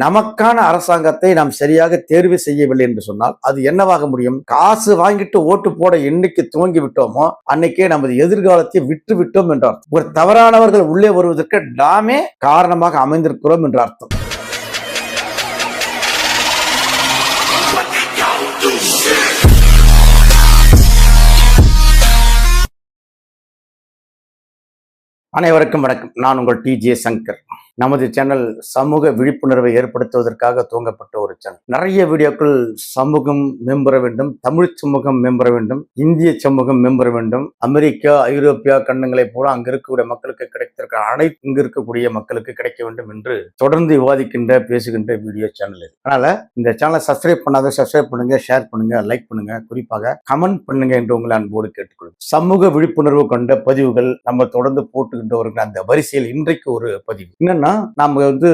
நமக்கான அரசாங்கத்தை நாம் சரியாக தேர்வு செய்யவில்லை என்று சொன்னால் அது என்னவாக முடியும்? காசு வாங்கிட்டு ஓட்டு போட என்னைக்கு துவங்கி விட்டோமோ அன்னைக்கே நமது எதிர்காலத்தை விட்டு விட்டோம் என்றார் ஒரு தவறானவர்கள் உள்ளே வருவதற்கு நாமே காரணமாக அமைந்திருக்கிறோம் என்ற அர்த்தம். அனைவருக்கும் வணக்கம். நான் உங்கள் டி ஜே சங்கர். நமது சேனல் சமூக விழிப்புணர்வை ஏற்படுத்துவதற்காக துவங்கப்பட்ட ஒரு சேனல். நிறைய வீடியோக்கள் சமூகம் மேம்பெற வேண்டும் தமிழ் சமூகம் மேம்பெற வேண்டும் இந்திய சமூகம் மேம்பெற வேண்டும். அமெரிக்கா ஐரோப்பியா கண்டங்களைப் போல அங்க இருக்கக்கூடிய மக்களுக்கு கிடைத்திருக்க அனைத்து இங்க இருக்கக்கூடிய மக்களுக்கு கிடைக்க வேண்டும் என்று தொடர்ந்து விவாதிக்கின்ற பேசுகின்ற வீடியோ சேனல் இது. அதனால இந்த சேனலை சப்ஸ்கிரைப் பண்ணாத சப்ஸ்கிரைப் பண்ணுங்க ஷேர் பண்ணுங்க லைக் பண்ணுங்க. குறிப்பாக கமெண்ட் பண்ணுங்க என்று உங்களை அன்போடு கேட்டுக்கொள்ளும் சமூக விழிப்புணர்வு கொண்ட பதிவுகள் நம்ம தொடர்ந்து போட்டுக்கிட்டு வருகிற அந்த வரிசையில் இன்றைக்கு ஒரு பதிவு. என்னன்னா நம்ம வந்து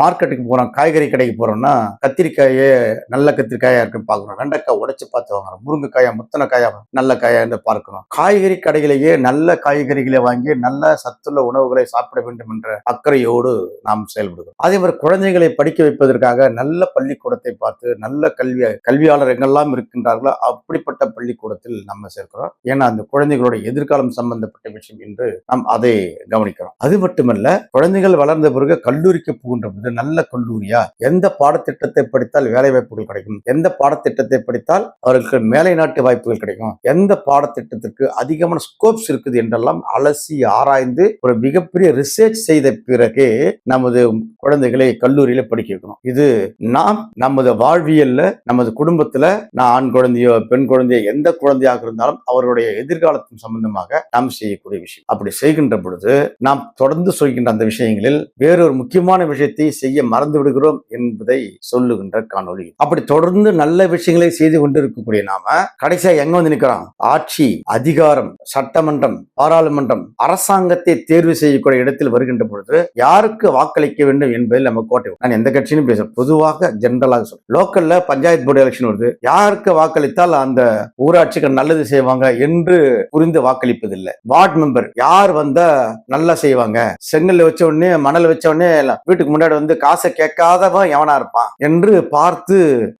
மார்க்கெட்டுக்கு போறோம் காய்கறி கடைக்கு போறோம்னா கத்திரிக்காயே நல்ல கத்திரிக்காயா இருக்குன்னு பார்க்கணும். வெண்டைக்காய் உடைச்சு பார்த்து வாங்குறோம் முருங்கைக்காயா முத்தனை காயா நல்ல காயான்னு பார்க்கணும். காய்கறி கடையிலேயே நல்ல காய்கறிகளை வாங்கி நல்ல சத்துள்ள உணவுகளை சாப்பிட வேண்டும் என்ற அக்கறையோடு நாம் செயல்படுகிறோம். அதே மாதிரி குழந்தைகளை படிக்க வைப்பதற்காக நல்ல பள்ளிக்கூடத்தை பார்த்து நல்ல கல்வி கல்வியாளர் எங்கெல்லாம் இருக்கின்றார்களோ அப்படிப்பட்ட பள்ளிக்கூடத்தில் நம்ம சேர்க்கிறோம். ஏன்னா அந்த குழந்தைகளோட எதிர்காலம் சம்பந்தப்பட்ட விஷயம் என்று நாம் அதை கவனிக்கிறோம். அது மட்டுமல்ல குழந்தைகள் வளர்ந்த பிறகு கல்லூரிக்கு புகின்ற நல்ல கல்லூரியா? எந்த பாடத்திட்டத்தை படித்தால் வேலை வாய்ப்புகள் கிடைக்கும்? எந்த பாடத்திட்டத்தை படித்தால் அவர்களுக்கு மேலை நாட்டு வாய்ப்புகள் கிடைக்கும்? எந்த பாடத்திட்டத்திற்கு அதிகமான ஸ்கோப்ஸ் இருக்குது என்றெல்லாம் அலசி ஆராய்ந்து ஒரு மிகப்பெரிய ரிசர்ச் செய்த பிறகு நமது குழந்தைகளை கல்லூரியில படிக்க வைக்கணும். இது நாம் நமது வாழ்வியல்ல நமது குடும்பத்துல நான் ஆண் குழந்தையோ பெண் குழந்தையோ எந்த குழந்தையாக இருந்தாலும் அவருடைய எதிர்காலத்தின் சம்பந்தமாக நாம் செய்யக்கூடிய விஷயம். அப்படி செய்கின்ற பொழுது நாம் தொடர்ந்து சொல்கின்ற அந்த விஷயங்களில் வேறொரு முக்கியமான விஷயத்தை செய்ய மறந்து விடுகிறோம் என்பதை சொல்லுகின்ற காணொளி. அப்படி தொடர்ந்து நல்ல விஷயங்களை செய்து கொண்டிருக்கக்கூடிய நாம கடைசியா எங்க வந்து நிக்கிறோம்? ஆட்சி அதிகாரம் சட்டமன்றம் பாராளுமன்றம் அரசாங்கத்தை தேர்வு செய்யக்கூடிய இடத்தில் வருகின்ற பொழுது யாருக்கு வாக்களிக்க வேண்டும் என்பதில் நம்ம கோட்டை நான் எந்த கட்சியும் பேச பொதுவாக ஜென்ரலாக சொல்றேன். லோக்கல்ல பஞ்சாயத்து போர்டு எலெக்ஷன் வருது. யாருக்கு வாக்களித்தால் அந்த ஊராட்சிக்கு நல்லது செய்வாங்க என்று புரிந்து வாக்களிப்பதில்லை. வார்டு மெம்பர் யார் வந்தா நல்லா செய்வாங்க? செங்கல்ல வச்ச உடனே மணல் வச்ச உடனே வீட்டுக்கு முன்னாடி வந்து காசை கேட்காதவன் எவனா இருப்பான் என்று பார்த்து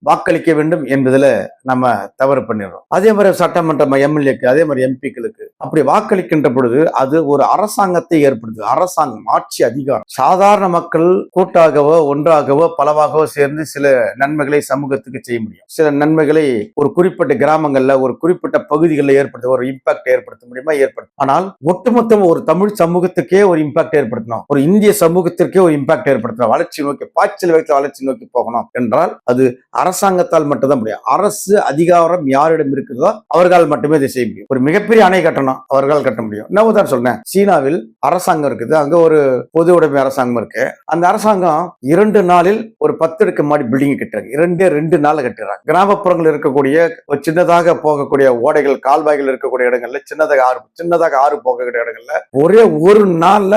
வாக்களிக்க வேண்டும் என்பதுல நம்ம தவறு பண்ணிடுறோம். அதே மாதிரி சட்டமன்ற எம்எல்ஏக்கு அதே மாதிரி எம்பிக்களுக்கு அப்படி வாக்களிக்கின்ற பொழுது அது ஒரு அரசாங்கத்தை ஏற்படுது அரசாங்கம் ஆட்சி அதிகாரம். சாதாரண மக்கள் கூட்டாகவோ ஒன்றாகவோ பலவாகவோ சேர்ந்து சில நன்மைகளை சமூகத்துக்கு செய்ய முடியும். சில நன்மைகளை ஒரு குறிப்பிட்ட கிராமங்கள்ல ஒரு குறிப்பிட்ட பகுதிகளில் ஏற்படுத்த ஒரு இம்பாக்ட் ஏற்படுத்த முடியுமா? ஏற்படுத்தும் ஆனால் ஒட்டுமொத்தம் ஒரு தமிழ் சமூகத்துக்கே ஒரு இம்பாக்ட் ஏற்படுத்தணும். ஒரு இந்திய சமூகத்திற்கே ஒரு இம்பாக்ட் ஏற்படுத்தணும் வளர்ச்சி நோக்கி பாய்ச்சல் வைத்த வளர்ச்சி நோக்கி போகணும் என்றால் அது அரசாங்கத்தால் மட்டும்தான் முடியும். அரசு அதிகாரம் யாரிடம் இருக்குதோ அவர்களால் மட்டுமே இதை செய்ய முடியும். ஒரு மிகப்பெரிய அணை கட்டணும் அவர்களால் கட்ட முடியும். நான் தான் சொன்னேன் சீனாவில் அரசாங்கம் இருக்குது. அங்க ஒரு பொது உடைமை அரசாங்கம் இருக்கு. அந்த அரசாங்கம் இரண்டு நாளில் ஒரு பத்து அடுக்கு மாடி பில்டிங் கட்டுறாங்க. இரண்டே ரெண்டு நாள் கட்டுறாங்க. கிராமப்புறங்கள் இருக்கக்கூடிய ஒரு சின்னதாக போகக்கூடிய ஓடைகள் கால்வாய்கள் இருக்கக்கூடிய இடங்கள்ல சின்னதாக ஆறு சின்னதாக ஆறு போகக்கூடிய இடங்கள்ல ஒரே ஒரு நாள்ல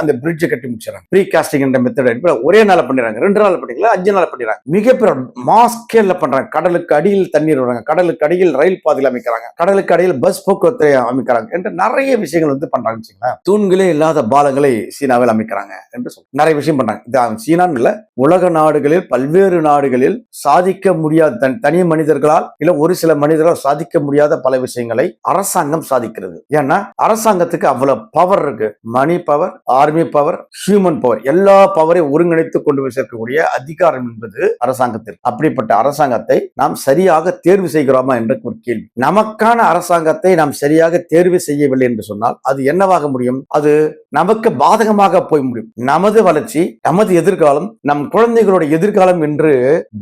அந்த பிரிட்ஜை கட்டி முடிச்சிடறாங்க ப்ரீ காஸ்டிங் என்ற மெத்தட் ஒரே நாள் பண்ணிடுறாங்க. ரெண்டு நாள் பண்ணிக்கல அஞ்சு நாள் பண்ணிடுறாங்க. மிகப்பெரிய மாஸ்கேல்ல பண்றாங்க. கடலுக்கு அடியில் தண்ணீர் விடுறாங்க கடலுக்கு அடியில் ரயில் பாதையில் அமைக்கிறாங்க. கடலுக்கு அடியில் பஸ் போக்குவரத்தை அமைக்கிறாங்க என்று நிறைய விஷயங்கள் வந்து பண்றாங்க தூண்களே இல்லாத பாலங்களை சீனாவில் அமைக்கிறாங்க என்று சொல்லி நிறைய விஷயம் பண்றாங்க. இது சீனான்னு இல்லை உலக நாடுகளில் பல்வேறு நாடுகளில் சாதிக்க முடியாத தனி மனிதர்களால் இல்ல ஒரு சில மனிதர்களால் சாதிக்க முடியாத பல விஷயங்களை அரசாங்கம் சாதிக்கிறது. ஏன்னா அரசாங்கத்துக்கு அவ்வளவு பவர் இருக்கு. Money power army power human human power எல்லா பவரையும் ஒருங்கிணைத்து கொண்டு போய் சேர்க்கக்கூடிய அதிகாரம் என்பது அரசாங்கத்திற்கு அப்படிப்பட்ட அரசாங்கத்தை நாம் சரியாக தேர்வு செய்கிறோமா என்ற ஒரு கேள்வி. நமக்கான அரசாங்கத்தை நாம் சரியாக தேர்வு செய்யவில்லை என்று சொன்னால் அது என்னவாக முடியும்? அது நமக்கு பாதகமாக போய் முடியும். நமது வளர்ச்சி நமது எதிர்காலம் நம் குழந்தைகளுடைய எதிர்காலம் என்று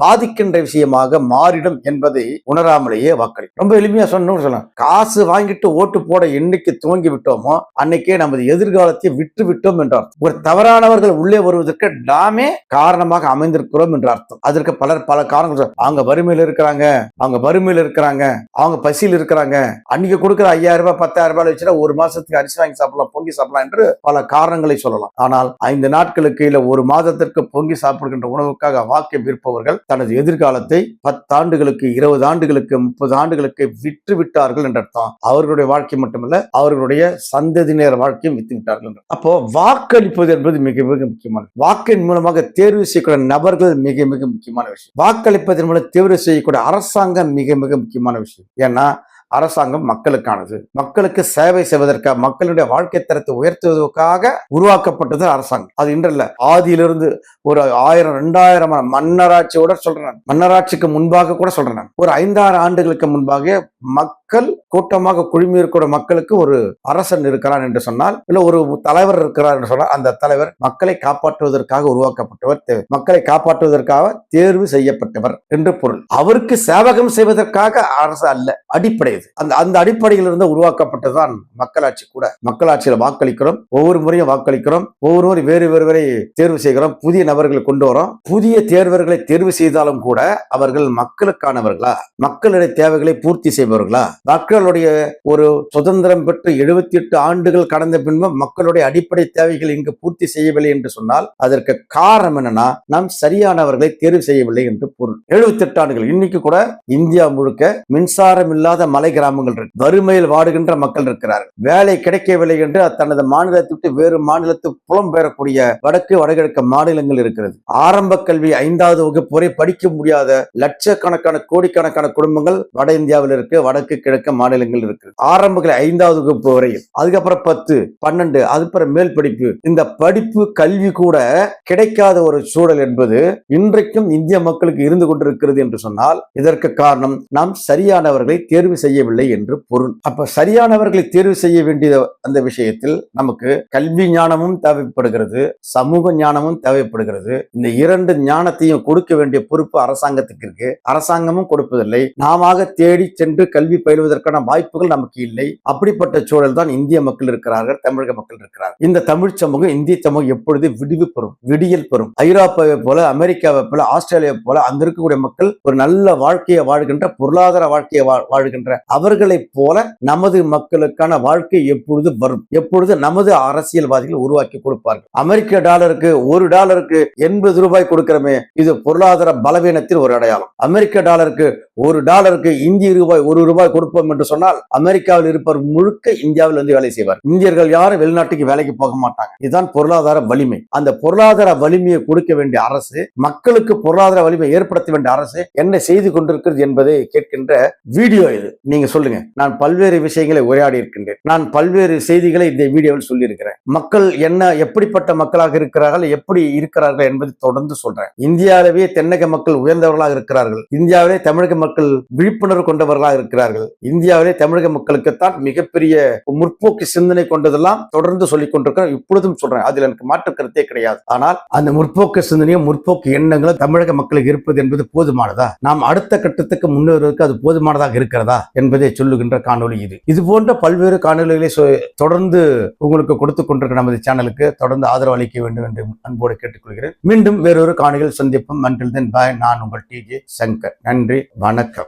பாதிக்கின்ற விஷயமாக மாறிடும் என்பதை உணராமலேயே வாக்களி ரொம்ப எளிமையா சொன்னு சொல்லலாம். காசு வாங்கிட்டு ஓட்டு போட என்னைக்கு துவங்கி விட்டோமோ அன்னைக்கே நமது எதிர்காலத்தை விட்டு விட்டோம் என்றார். ஒரு தவற தவறானவர்கள் உள்ளே வருவதற்கு நாமே காரணமாக அமைந்திருக்கிறோம் என்ற அர்த்தம். அதற்கு பலர் பல காரணங்கள் அவங்க வறுமையில் இருக்கிறாங்க அவங்க வறுமையில் இருக்கிறாங்க அவங்க பசியில் இருக்கிறாங்க. அன்னைக்கு கொடுக்குற ஐயாயிரம் ரூபாய் பத்தாயிரம் ரூபாய் வச்சுட்டா ஒரு மாசத்துக்கு அரிசி வாங்கி சாப்பிடலாம் பொங்கி சாப்பிடலாம் என்று பல காரணங்களை சொல்லலாம். ஆனால் ஐந்து நாட்களுக்கு இல்ல ஒரு மாதத்திற்கு பொங்கி சாப்பிடுகின்ற உணவுக்காக வாக்கை விற்பவர்கள் தனது எதிர்காலத்தை பத்தாண்டுகளுக்கு இருபது ஆண்டுகளுக்கு முப்பது ஆண்டுகளுக்கு விற்று விட்டார்கள் என்ற அர்த்தம். அவர்களுடைய வாழ்க்கை மட்டுமல்ல அவர்களுடைய சந்ததியினர் வாழ்க்கையும் வித்து விட்டார்கள் அப்போ வாக்களிப்பது என்பது என்பது மிக மிக முக்கியமான வாக்கின் மூலமாக தேர்வு செய்யக்கூடிய நபர்கள் மிக மிக முக்கியமான விஷயம். வாக்களிப்பதன் மூலம் தேர்வு செய்யக்கூடிய அரசாங்கம் மிக மிக முக்கியமான விஷயம். ஏன்னா அரசாங்கம் மக்களுக்கானது. மக்களுக்கு சேவை செய்வதற்காக மக்களுடைய வாழ்க்கை தரத்தை உயர்த்துவதற்காக உருவாக்கப்பட்டது அரசாங்கம். அது இன்றல்ல. ஆதியிலிருந்து ஒரு ஆயிரம் ரெண்டாயிரம் மன்னராட்சியோட சொல்றேன் மன்னராட்சிக்கு முன்பாக கூட சொல்றேன் ஒரு ஐந்தாறு ஆண்டுகளுக்கு முன்பாக மக்கள் கூட்டமாக குழுமி இருக்கிற மக்களுக்கு ஒரு அரசன் இருக்கிறான் என்று சொன்னால் இல்ல ஒரு தலைவர் இருக்கிறார் என்று சொன்னால் அந்த தலைவர் மக்களை காப்பாற்றுவதற்காக உருவாக்கப்பட்டவர் மக்களை காப்பாற்றுவதற்காக தேர்வு செய்யப்பட்டவர் என்று பொருள். அவருக்கு சேவகம் செய்வதற்காக அரசு அல்ல அடிப்படையது. அந்த அந்த அடிப்படையில் இருந்து உருவாக்கப்பட்டதுதான் மக்களாட்சி கூட. மக்களாட்சியில் வாக்களிக்கிறோம் ஒவ்வொரு முறையும் வாக்களிக்கிறோம் ஒவ்வொரு முறை வேறு வேறுவரை தேர்வு செய்கிறோம் புதிய நபர்களை கொண்டு வரோம். புதிய தேர்வர்களை தேர்வு செய்தாலும் கூட அவர்கள் மக்களுக்கானவர்களா? மக்களுடைய தேவைகளை பூர்த்தி செய்பவர்களா? மக்களுடைய ஒரு சுதந்திரம் பெற்று எழுபத்தி எட்டு ஆண்டுகள் கடந்த பின்பு மக்களுடைய அடிப்படை தேவைகள் இங்கு பூர்த்தி செய்யவில்லை என்று சொன்னால் அதற்கு காரணம் என்னன்னா நாம் சரியானவர்களை தேர்வு செய்யவில்லை என்று பொருள். எழுபத்தி எட்டு ஆண்டுகள். இன்னைக்கு கூட இந்தியா முழுக்க மின்சாரம் இல்லாத மலை கிராமங்கள் இருக்கு. வறுமையில் வாடுகின்ற மக்கள் இருக்கிறார்கள் வேலை கிடைக்கவில்லை என்று தனது மாநிலத்தை விட்டு வேறு மாநிலத்துக்கு புலம்பெயரக்கூடிய வடக்கு வடகிழக்கு மாநிலங்கள் இருக்கிறது. ஆரம்ப கல்வி ஐந்தாவது வகுப்பு வரை படிக்க முடியாத லட்சக்கணக்கான கோடிக்கணக்கான குடும்பங்கள் வட இந்தியாவில் இருக்கு வடக்கு கிழக்க மாநிலங்கள் இருக்கு ஆரம்பத்தில் ஐந்தாவது வகுப்பு வரையும் அதுக்கப்புறம் பத்து பன்னெண்டு அதுக்கப்புறம் மேல் படிப்பு. இந்த படிப்பு கல்வி கூட கிடைக்காத ஒரு சூழல் என்பது இன்றைக்கும் இந்திய மக்களுக்கு இருந்து கொண்டிருக்கிறது என்று சொன்னால் இதற்கு காரணம் நாம் சரியானவர்களை தேர்வு செய்யவில்லை என்று பொருள். அப்ப சரியானவர்களை தேர்வு செய்ய வேண்டிய அந்த விஷயத்தில் நமக்கு கல்வி ஞானமும் தேவைப்படுகிறது சமூக ஞானமும் தேவைப்படுகிறது. இந்த இரண்டு ஞானத்தையும் கொடுக்க வேண்டிய பொறுப்பு அரசாங்கத்துக்கு இருக்கு. அரசாங்கமும் கொடுப்பதில்லை. நாம தேடி சென்று கல்வி பயிலுவதற்கான வாய்ப்புகள் நமக்கு இல்லை. அப்படிப்பட்ட சூழல் தான் இந்திய மக்கள் இருக்கிறார்கள் தமிழக மக்கள் இருக்கிறார்கள். இந்த தமிழ் சமூகம் இந்திய சமூகம் எப்பொழுது விடிவு பெறும் விடியல் பெறும். ஐரோப்பாவை போல அமெரிக்காவை போல ஆஸ்திரேலியாவை போல அங்க இருக்கக்கூடிய மக்கள் ஒரு நல்ல வாழ்க்கையை வாழ்கின்ற பொருளாதார வாழ்க்கையை வாழ்கின்ற அவர்களைப் போல நமது மக்களுக்கான வாழ்க்கை எப்பொழுது வரும்? எப்பொழுது நமது அரசியல்வாதிகள் உருவாக்கி கொடுப்பார்கள்? அமெரிக்க டாலருக்கு ஒரு டாலருக்கு எண்பது ரூபாய் கொடுக்கிறோமே இது பொருளாதார பலவீனத்தில் ஒரு அடையாளம். அமெரிக்க டாலருக்கு ஒரு டாலருக்கு இந்திய ரூபாய் ஒரு ரூபாய் கொடுப்போம் என்று சொன்னால் அமெரிக்காவில் இருப்பவர் முழுக்க இந்தியாவில் வந்து வேலை செய்வார். இந்தியர்கள் யாரும் வெளிநாட்டுக்கு வேலைக்கு போக மாட்டாங்க. இதுதான் பொருளாதார வலிமை. அந்த பொருளாதார வலிமையை கொடுக்க வேண்டிய அரசு மக்களுக்கு பொருளாதார வலிமை ஏற்படுத்த வேண்டிய அரசு என்ன செய்து கொண்டிருக்கிறது என்பதை கேட்கின்ற வீடியோ இது. நீங்க சொல்லுங்க. நான் பல்வேறு விஷயங்களை உரையாடி இருக்கின்றேன். நான் பல்வேறு செய்திகளை இந்த வீடியோவில் சொல்லியிருக்கிறேன். மக்கள் என்ன எப்படிப்பட்ட மக்களாக இருக்கிறார்கள் எப்படி இருக்கிறார்கள் என்பதை தொடர்ந்து சொல்றேன். இந்தியாவிலேயே தென்னக மக்கள் உயர்ந்தவர்களாக இருக்கிறார்கள். இந்தியாவிலே தமிழக மக்கள் விழிப்புணர்வு கொண்டவர்களாக இருக்கிறார்கள். இந்தியாவிலே தமிழக மக்களுக்குத்தான் மிகப்பெரிய முற்போக்கு சிந்தனை கொண்டதெல்லாம் தொடர்ந்து சொல்லிக் கொண்டிருக்கிறேன். இப்பொழுதும் சொல்றேன். அதில் எனக்கு மாற்று கருத்தே கிடையாது. ஆனால் அந்த முற்போக்கு சிந்தனையும் முற்போக்கு எண்ணங்களும் தமிழக மக்களுக்கு இருப்பது என்பது போதுமானதா? நாம் அடுத்த கட்டத்துக்கு முன்னேறுவதற்கு அது போதுமானதாக இருக்கிறதா என்பதை சொல்லுகின்ற காணொளி இது. இது போன்ற பல்வேறு காணொளிகளை சொ- தொடர்ந்து உங்களுக்கு கொடுத்து கொண்டிருக்கிற நமது சேனலுக்கு தொடர்ந்து ஆதரவு அளிக்க வேண்டும் என்று அன்போடு கேட்டுக்கொள்கிறேன். மீண்டும் வேறொரு காணிகள் சந்திப்போம். அன்றில் தென் பாய் நான் உங்கள் டிஜே சங்கர் நன்றி. வணக்கம்.